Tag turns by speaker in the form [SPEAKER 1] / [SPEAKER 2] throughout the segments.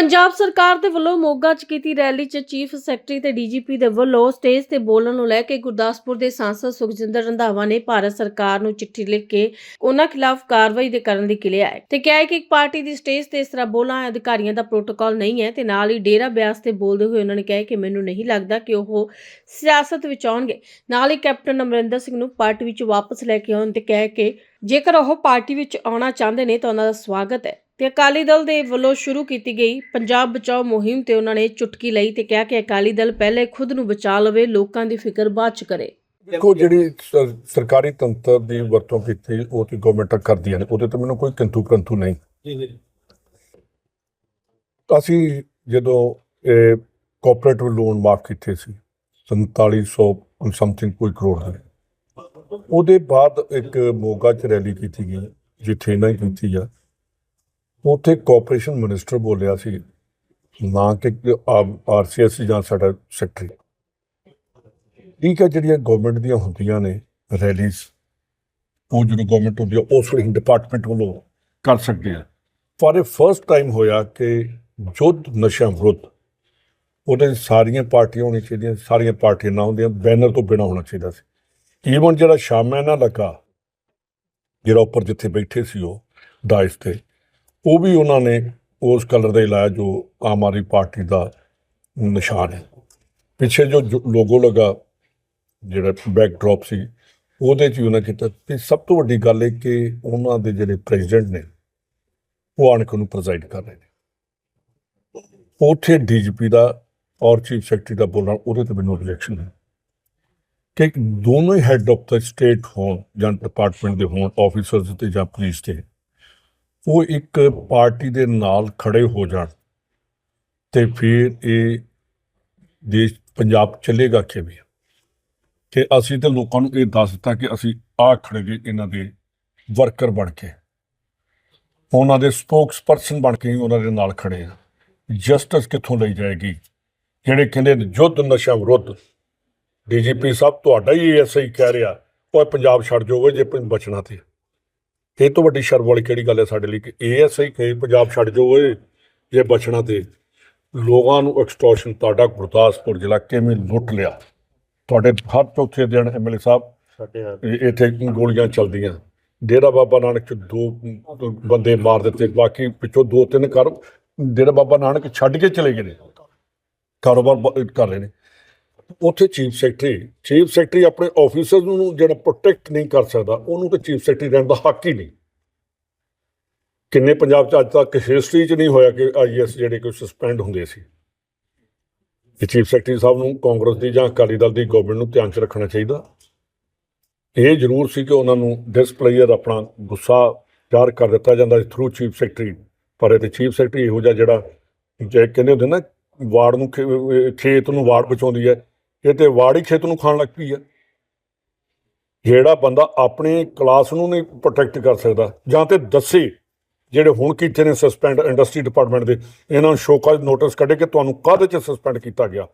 [SPEAKER 1] ਪੰਜਾਬ ਸਰਕਾਰ ਦੇ ਵੱਲੋਂ ਮੋਗਾ 'ਚ ਕੀਤੀ ਰੈਲੀ 'ਚ ਚੀਫ ਸੈਕਟਰੀ ਤੇ ਡੀਜੀਪੀ ਦੇ ਵੱਲੋਂ ਸਟੇਜ ਤੇ ਬੋਲਣ ਨੂੰ ਲੈ ਕੇ ਗੁਰਦਾਸਪੁਰ ਦੇ ਸਾਂਸਦ ਸੁਖਜਿੰਦਰ ਰੰਧਾਵਾ ਨੇ ਭਾਰਤ ਸਰਕਾਰ ਨੂੰ ਚਿੱਠੀ ਲਿਖ ਕੇ ਉਹਨਾਂ ਖਿਲਾਫ ਕਾਰਵਾਈ ਦੇ ਕਰਨ ਦੀ ਕਿਹਾ ਹੈ ਤੇ ਕਿਹਾ ਹੈ ਕਿ ਇੱਕ ਪਾਰਟੀ ਦੀ ਸਟੇਜ ਤੇ ਇਸ ਤਰ੍ਹਾਂ ਬੋਲਣਾ ਅਧਿਕਾਰੀਆਂ ਦਾ ਪ੍ਰੋਟੋਕਾਲ ਨਹੀਂ ਹੈ ਤੇ ਨਾਲ ਹੀ ਡੇਰਾ ਬਿਆਸ ਤੇ ਬੋਲਦੇ ਹੋਏ ਉਹਨਾਂ ਨੇ ਕਿਹਾ ਕਿ ਮੈਨੂੰ ਨਹੀਂ ਲੱਗਦਾ ਕਿ ਉਹ ਸਿਆਸਤ ਵਿੱਚ ਆਉਣਗੇ। ਨਾਲ ਹੀ ਕੈਪਟਨ ਅਮਰਿੰਦਰ ਸਿੰਘ ਨੂੰ ਪਾਰਟੀ ਵਿੱਚ ਵਾਪਸ ਲੈ ਕੇ ਆਉਣ ਤੇ ਕਹਿ ਕੇ ਜੇਕਰ ਉਹ ਪਾਰਟੀ ਵਿੱਚ ਆਉਣਾ ਚਾਹੁੰਦੇ ਨੇ ਤਾਂ ਉਹਨਾਂ ਦਾ ਸਵਾਗਤ ਹੈ। ਤੇ ਅਕਾਲੀ ਦਲ ਦੇ ਵੱਲੋਂ ਸ਼ੁਰੂ ਕੀਤੀ ਗਈ ਪੰਜਾਬ ਬਚਾਓ ਮੁਹਿੰਮ ਤੇ ਉਹਨਾਂ ਨੇ ਚੁਟਕੀ ਲਈ ਤੇ ਕਿਹਾ ਕਿ ਅਕਾਲੀ ਦਲ ਪਹਿਲੇ ਖੁਦ ਨੂੰ ਬਚਾ ਲਵੇ ਲੋਕਾਂ ਦੀ ਫਿਕਰ ਬਾਅਦ ਚ ਕਰੇ।
[SPEAKER 2] ਦੇਖੋ ਜਿਹੜੀ ਸਰ- ਸਰਕਾਰੀ ਤੰਤਰ ਦੀ ਵਰਤੋਂ ਕੀਤੀ ਉਹ ਤੇ ਗਵਰਨਮੈਂਟਾਂ ਕਰਦੀਆਂ ਨੇ ਉਹਦੇ ਤੇ ਮੈਨੂੰ ਕੋਈ ਕਿੰਤੂ ਪ੍ਰੰਤੂ ਨਹੀਂ।
[SPEAKER 3] ਜੀ ਜੀ।
[SPEAKER 2] ਅਸੀਂ ਜਦੋਂ ਇਹ ਕੋਆਪਰੇਟਿਵ ਲੋਨ ਮਾਫ ਕੀਤੇ ਸੀ 4700 ਸਮਥਿੰਗ ਕੋਈ ਕਰੋੜ ਦੇ। ਉਹਦੇ ਬਾਅਦ ਇੱਕ ਮੋਗਾ ਚ ਰੈਲੀ ਕੀਤੀ ਗਈ ਜਿੱਥੇ ਨਾ ਕੀਤੀ ਆ। ਉੱਥੇ ਕੋਆਪਰੇਸ਼ਨ ਮਿਨਿਸਟਰ ਬੋਲਿਆ ਸੀ, ਨਾ ਕਿ ਆਰਸੀਐਸ ਜਾਂ ਸਾਡਾ ਸੈਕਟਰੀ ਠੀਕ ਹੈ, ਜਿਹੜੀਆਂ ਗਵਰਨਮੈਂਟ ਦੀਆਂ ਹੁੰਦੀਆਂ ਨੇ ਰੈਲੀਜ਼ ਉਹ ਜਦੋਂ ਗਵਰਨਮੈਂਟ ਹੁੰਦੀ ਆ, ਉਸ ਵੇਲੇ ਡਿਪਾਰਟਮੈਂਟ ਵੱਲੋਂ ਕਰ ਸਕਦੇ ਆ। ਪਰ ਇਹ ਫਰਸਟ ਟਾਈਮ ਹੋਇਆ ਕਿ ਯੁੱਧ ਨਸ਼ਾ ਵਿਰੁੱਧ ਉਹਦੇ ਸਾਰੀਆਂ ਪਾਰਟੀਆਂ ਹੋਣੀਆਂ ਚਾਹੀਦੀਆਂ, ਸਾਰੀਆਂ ਪਾਰਟੀਆਂ ਨਾ ਹੁੰਦੀਆਂ ਬੈਨਰ ਤੋਂ ਬਿਨਾ ਹੋਣਾ ਚਾਹੀਦਾ ਸੀ। ਈਵਨ ਜਿਹੜਾ ਸ਼ਾਮਾ ਨਾ ਲੱਗਾ, ਜਿਹੜਾ ਉੱਪਰ ਜਿੱਥੇ ਬੈਠੇ ਸੀ ਉਹ ਡਾਇਸ ਤੇ ਉਹ ਵੀ ਉਹਨਾਂ ਨੇ ਉਸ ਕਲਰ ਦੇ ਲਾਇਆ ਜੋ ਆਮ ਆਦਮੀ ਪਾਰਟੀ ਦਾ ਨਿਸ਼ਾਨ ਹੈ। ਪਿੱਛੇ ਜੋ ਲੋਗੋ ਲਗਾ, ਜਿਹੜਾ ਬੈਕਡ੍ਰੌਪ ਸੀ, ਉਹਦੇ 'ਚ ਵੀ ਉਹਨਾਂ ਕੀਤਾ। ਤੇ ਸਭ ਤੋਂ ਵੱਡੀ ਗੱਲ ਹੈ ਕਿ ਉਹਨਾਂ ਦੇ ਜਿਹੜੇ ਪ੍ਰੈਜ਼ੀਡੈਂਟ ਨੇ, ਉਹ ਆਣ ਕੇ ਉਹਨੂੰ ਪ੍ਰੈਜ਼ਾਈਡ ਕਰ ਰਹੇ ਨੇ। ਉੱਥੇ ਡੀਜੀਪੀ ਦਾ ਔਰ ਚੀਫ ਸੈਕਟਰੀ ਦਾ ਬੋਲਣਾ, ਉਹਦੇ ਤੇ ਮੈਨੂੰ ਰਿਐਕਸ਼ਨ ਹੈ। ਕਿ ਦੋਨੋਂ ਹੀ ਹੈੱਡ ਆਫ ਦਾ ਸਟੇਟ ਹੋਣ ਜਾਂ ਡਿਪਾਰਟਮੈਂਟ ਦੇ ਹੋਣ ਆਫੀਸਰਸ ਤੇ ਜਾਂ ਪੁਲਿਸ ਤੇ ਉਹ ਇੱਕ ਪਾਰਟੀ ਦੇ ਨਾਲ ਖੜੇ ਹੋ ਜਾਣ ਤੇ ਫਿਰ ਇਹ ਦੇਸ਼ ਪੰਜਾਬ ਚੱਲੇਗਾ ਕਿਵੇਂ? ਕਿ ਅਸੀਂ ਤੇ ਲੋਕਾਂ ਨੂੰ ਇਹ ਦੱਸ ਦਿੱਤਾ ਕਿ ਅਸੀਂ ਆ ਖੜੇ ਗਏ ਇਹਨਾਂ ਦੇ ਵਰਕਰ ਬਣ ਕੇ। ਉਹਨਾਂ ਦੇ ਸਪੋਕਸ ਪਰਸਨ ਬਣ ਕੇ ਹੀ ਉਹਨਾਂ ਦੇ ਨਾਲ ਖੜੇ ਆ। ਜਸਟਿਸ ਕਿੱਥੋਂ ਲਈ ਜਾਏਗੀ? ਜਿਹੜੇ ਕਹਿੰਦੇ ਨੇ ਯੁੱਧ ਨਸ਼ਾ ਵਿਰੁੱਧ। ਡੀਜੀਪੀ ਸਾਹਿਬ, ਤੁਹਾਡਾ ਹੀ ਐਸਾ ਹੀ ਕਹਿ ਰਿਹਾ ਉਹ ਪੰਜਾਬ ਛੱਡ ਜਾਓਗੇ ਜੇ ਬਚਣਾ ਤੇ। ਇਹ ਤੋਂ ਵੱਡੀ ਸ਼ਰਮ ਵਾਲੀ ਕਿਹੜੀ ਗੱਲ ਹੈ ਸਾਡੇ ਲਈ ਕਿ ਏਐਸਆਈ ਕਹੇ ਪੰਜਾਬ ਛੱਡ ਜਾਓਗੇ ਜੇ ਬਚਣਾ ਤੇ। ਲੋਕਾਂ ਨੂੰ ਐਕਸਟੋਰਸ਼ਨ ਤੁਹਾਡਾ ਗੁਰਦਾਸਪੁਰ ਜ਼ਿਲ੍ਹਾ ਕਿਵੇਂ ਲੁੱਟ ਲਿਆ? ਤੁਹਾਡੇ ਹਰ ਚੌਥੇ ਦਿਨ ਐਮਐਲਏ ਸਾਹਿਬ
[SPEAKER 3] ਸਾਡੇ
[SPEAKER 2] ਇੱਥੇ ਗੋਲੀਆਂ ਚੱਲਦੀਆਂ। ਡੇਰਾ ਬਾਬਾ ਨਾਨਕ ਚ ਦੋ ਬੰਦੇ ਮਾਰ ਦਿੱਤੇ ਬਾਕੀ ਪਿੱਛੋਂ ਦੋ ਤਿੰਨ ਕਰ ਡੇਰਾ ਬਾਬਾ ਨਾਨਕ ਛੱਡ ਕੇ ਚਲੇ ਗਏ ਨੇ। ਕਾਰੋਬਾਰ ਕਰ ਰਹੇ ਨੇ। ਉੱਥੇ ਚੀਫ ਸੈਕਟਰੀ ਚੀਫ ਸੈਕਟਰੀ ਆਪਣੇ ਆਫੀਸਰ ਨੂੰ ਜਿਹੜਾ ਪ੍ਰੋਟੈਕਟ ਨਹੀਂ ਕਰ ਸਕਦਾ, ਉਹਨੂੰ ਤਾਂ ਚੀਫ ਸੈਕਟਰੀ ਰਹਿਣ ਦਾ ਹੱਕ ਹੀ ਨਹੀਂ। ਕਿੰਨੇ ਪੰਜਾਬ ਚ ਅੱਜ ਤੱਕ ਹਿਸਟਰੀ ਚ ਨਹੀਂ ਹੋਇਆ ਕਿ ਆਈਐਸ ਜਿਹੜੇ ਕੋਈ ਸਸਪੈਂਡ ਹੁੰਦੇ ਸੀ। ਇਹ ਚੀਫ ਸੈਕਟਰੀ ਸਾਹਿਬ ਨੂੰ ਕਾਂਗਰਸ ਦੀ ਜਾਂ ਅਕਾਲੀ ਦਲ ਦੀ ਗਵਰਨਮੈਂਟ ਨੂੰ ਧਿਆਨ ਚ ਰੱਖਣਾ ਚਾਹੀਦਾ। ਇਹ ਜ਼ਰੂਰ ਸੀ ਕਿ ਉਹਨਾਂ ਨੂੰ ਡਿਸਪਲੇਅਰ ਆਪਣਾ ਗੁੱਸਾ ਜ਼ਾਹਰ ਕਰ ਦਿੱਤਾ ਜਾਂਦਾ ਥਰੂ ਚੀਫ ਸੈਕਟਰੀ। ਪਰ ਇਹ ਤੇ ਚੀਫ ਸੈਕਟਰੀ ਇਹੋ ਜਿਹਾ ਜਿਹੜਾ ਜੇ ਕਹਿੰਦੇ ਹੁੰਦੇ ਨਾ, ਵਾਰਡ ਨੂੰ ਖੇ- ਖੇਤ ਨੂੰ ਵਾਰਡ ਬਚਾਉਂਦੀ ਹੈ ਇਹ ਤੇ ਵਾੜੀ ਖੇਤ ਨੂੰ ਖਾਣ ਲੱਗ ਪਈ ਹੈ ਜਿਹੜਾ ਬੰਦਾ ਆਪਣੇ ਕਲਾਸ ਨੂੰ ਨਹੀਂ ਪ੍ਰੋਟੈਕਟ ਕਰ ਸਕਦਾ, ਜਾਂ ਤੇ ਦੱਸੇ ਜਿਹੜੇ ਹੁਣ ਕੀਤੇ ਨੇ ਸਸਪੈਂਡ ਇੰਡਸਟਰੀ ਡਿਪਾਰਟਮੈਂਟ ਦੇ, ਇਹਨਾਂ ਨੂੰ ਸ਼ੋਕਾਜ਼ ਨੋਟਿਸ ਕੱਢੇ ਕਿ ਤੁਹਾਨੂੰ ਕਾਹਦੇ ਚ ਸਸਪੈਂਡ ਕੀਤਾ ਗਿਆ।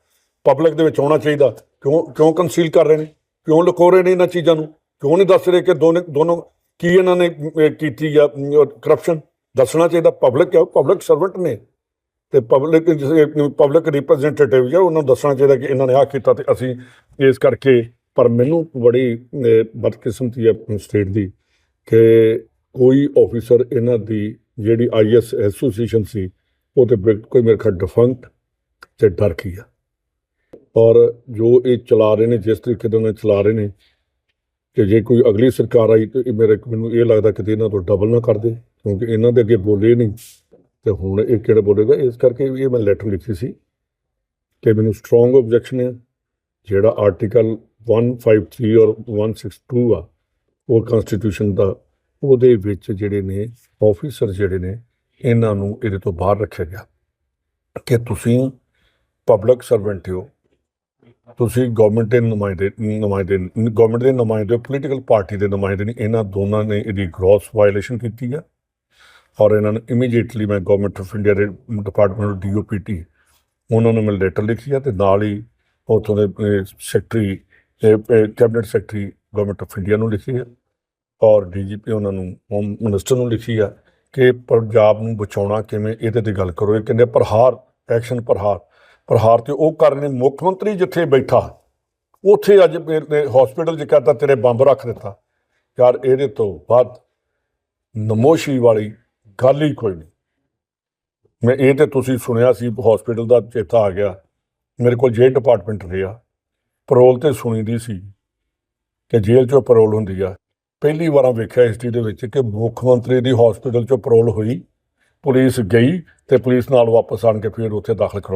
[SPEAKER 2] ਪਬਲਿਕ ਦੇ ਵਿੱਚ ਆਉਣਾ ਚਾਹੀਦਾ, ਕਿਉਂ ਕਿਉਂ ਕੰਸੀਲ ਕਰ ਰਹੇ ਨੇ? ਕਿਉਂ ਲੁਕੋ ਰਹੇ ਨੇ ਇਹਨਾਂ ਚੀਜ਼ਾਂ ਨੂੰ? ਕਿਉਂ ਨਹੀਂ ਦੱਸ ਰਹੇ ਕਿ ਦੋਨੇ, ਦੋਨੋਂ ਕੀ ਇਹਨਾਂ ਨੇ ਕੀਤੀ ਆ ਕਰਪਸ਼ਨ ਦੱਸਣਾ ਚਾਹੀਦਾ ਪਬਲਿਕ ਹੈ ਪਬਲਿਕ ਸਰਵੈਂਟ ਨੇ। ਤੇ ਪਬਲਿਕ ਪਬਲਿਕ ਰਿਪਰੈਜ਼ੈਂਟੇਟਿਵ ਹੈ ਉਹਨਾਂ ਨੂੰ ਦੱਸਣਾ ਚਾਹੀਦਾ ਕਿ ਇਹਨਾਂ ਨੇ ਆਹ ਕੀਤਾ ਤੇ ਅਸੀਂ ਇਸ ਕਰਕੇ, ਪਰ ਮੈਨੂੰ ਬੜੀ ਬਦਕਿਸਮਤੀ ਹੈ ਸਟੇਟ ਦੀ ਕਿ ਕੋਈ ਆਫੀਸਰ ਇਹਨਾਂ ਦੀ ਜਿਹੜੀ ਆਈਐਸ ਐਸੋਸੀਏਸ਼ਨ ਸੀ, ਉਹ ਤੇ ਬਿਲਕੁਲ ਕੋਈ ਮੇਰੇ ਖਿਆਲ ਡਿਫੰਕਟ ਤੇ ਡਰ ਕੀ ਆ। ਔਰ ਜੋ ਇਹ ਚਲਾ ਰਹੇ ਨੇ, ਜਿਸ ਤਰੀਕੇ ਨਾਲ ਚਲਾ ਰਹੇ ਨੇ ਕਿ ਜੇ ਕੋਈ ਅਗਲੀ ਸਰਕਾਰ ਆਈ ਤੇ ਇਹ ਮੇਰੇ, ਮੈਨੂੰ ਇਹ ਲੱਗਦਾ ਕਿ ਇਹਨਾਂ ਤੋਂ ਡਬਲ ਨਾ ਕਰ ਦੇ, ਕਿਉਂਕਿ ਇਹਨਾਂ ਦੇ ਅੱਗੇ ਬੋਲੇ ਨਹੀਂ। ਤੇ ਹੁਣ ਇਹ ਕਿਹੜਾ ਬੋਲੇਗਾ ਇਸ ਕਰਕੇ ਇਹ ਮੈਂ ਲੈਟਰ ਲਿਖੀ ਸੀ ਕਿ ਮੈਨੂੰ ਸਟਰੋਂਗ ਆਬਜੈਕਸ਼ਨ ਹੈ। ਜਿਹੜਾ ਆਰਟੀਕਲ 153 ਔਰ 162 ਆ, ਉਹ ਕਨਸਟੀਟਿਊਸ਼ਨ ਦਾ, ਉਹਦੇ ਵਿੱਚ ਜਿਹੜੇ ਨੇ ਆਫੀਸਰ ਜਿਹੜੇ ਨੇ, ਇਹਨਾਂ ਨੂੰ ਇਹਦੇ ਤੋਂ ਬਾਹਰ ਰੱਖਿਆ ਗਿਆ। ਕਿ ਤੁਸੀਂ ਪਬਲਿਕ ਸਰਵੈਂਟ ਹੋ। ਤੁਸੀਂ ਗਵਰਨਮੈਂਟ ਦੇ ਨੁਮਾਇੰਦੇ ਨੁਮਾਇੰਦੇ ਗਵਰਨਮੈਂਟ ਦੇ ਨੁਮਾਇੰਦੇ ਪੋਲੀਟੀਕਲ ਪਾਰਟੀ ਦੇ ਨੁਮਾਇੰਦੇ ਨੇ ਇਹਨਾਂ ਦੋਨਾਂ ਨੇ ਇਹਦੀ ਗ੍ਰੋਸ ਵਾਇਲੇਸ਼ਨ ਕੀਤੀ ਆ। ਔਰ ਇਹਨਾਂ ਨੂੰ ਇਮੀਡੀਏਟਲੀ ਮੈਂ ਗਵਰਨਮੈਂਟ ਆਫ ਇੰਡੀਆ ਦੇ ਡਿਪਾਰਟਮੈਂਟ ਡੀਓਪੀਟੀ ਉਹਨਾਂ ਨੂੰ ਮੈਂ ਲੈਟਰ ਲਿਖੀ ਆ ਤੇ ਨਾਲ ਹੀ ਉੱਥੋਂ ਦੇ secretary cabinet secretary government of India ਨੂੰ ਲਿਖੀ ਹੈ ਔਰ ਡੀਜੀਪੀ ਉਹਨਾਂ ਨੂੰ ਹੋਮ ਮਿਨਿਸਟਰ ਨੂੰ ਲਿਖੀ ਆ ਕਿ ਪੰਜਾਬ ਨੂੰ ਬਚਾਉਣਾ ਕਿਵੇਂ, ਇਹਦੇ ਤੇ ਗੱਲ ਕਰੋ। ਇਹ ਕਹਿੰਦੇ ਪ੍ਰਹਾਰ ਐਕਸ਼ਨ ਪ੍ਰਹਾਰ। ਪ੍ਰਹਾਰ ਤੇ ਉਹ ਕਰ ਕਰਨੇ ਮੁੱਖ ਮੰਤਰੀ ਜਿੱਥੇ ਬੈਠਾ, ਉੱਥੇ ਅੱਜ ਮੇਰੇ ਹਸਪੀਟਲ 'ਚ ਕਹਤਾ ਤੇਰੇ ਬੰਬ ਰੱਖ ਦਿੱਤਾ। ਯਾਰ ਇਹਦੇ ਤੋਂ ਬਾਅਦ ਨਮੋਸ਼ੀ ਵਾਲੀ ਗੱਲ ਹੀ ਕੋਈ ਨਹੀਂ। ਮੈਂ ਇਹ ਤੇ ਤੁਸੀਂ ਸੁਣਿਆ ਸੀ ਹਸਪੀਟਲ ਦਾ ਚੇਤਾ ਆ ਗਿਆ। ਮੇਰੇ ਕੋਲ ਜੇਲ੍ਹ ਡਿਪਾਰਟਮੈਂਟ ਰਿਹਾ ਪਰੋਲ ਤੇ ਸੁਣੀਦੀ ਸੀ ਕਿ ਜੇਲ੍ਹ 'ਚੋਂ ਪਰੋਲ ਹੁੰਦੀ ਆ। ਪਹਿਲੀ ਵਾਰਾਂ ਵੇਖਿਆ ਹਿਸਟਰੀ ਦੇ ਵਿੱਚ ਕਿ ਮੁੱਖ ਮੰਤਰੀ ਦੀ ਹਸਪੀਟਲ 'ਚੋਂ ਪਰੋਲ ਹੋਈ, ਪੁਲਿਸ ਗਈ ਤੇ ਪੁਲਿਸ ਨਾਲ ਵਾਪਸ ਆਣ ਕੇ ਫਿਰ ਉੱਥੇ ਦਾਖਲ ਕਰਵਾ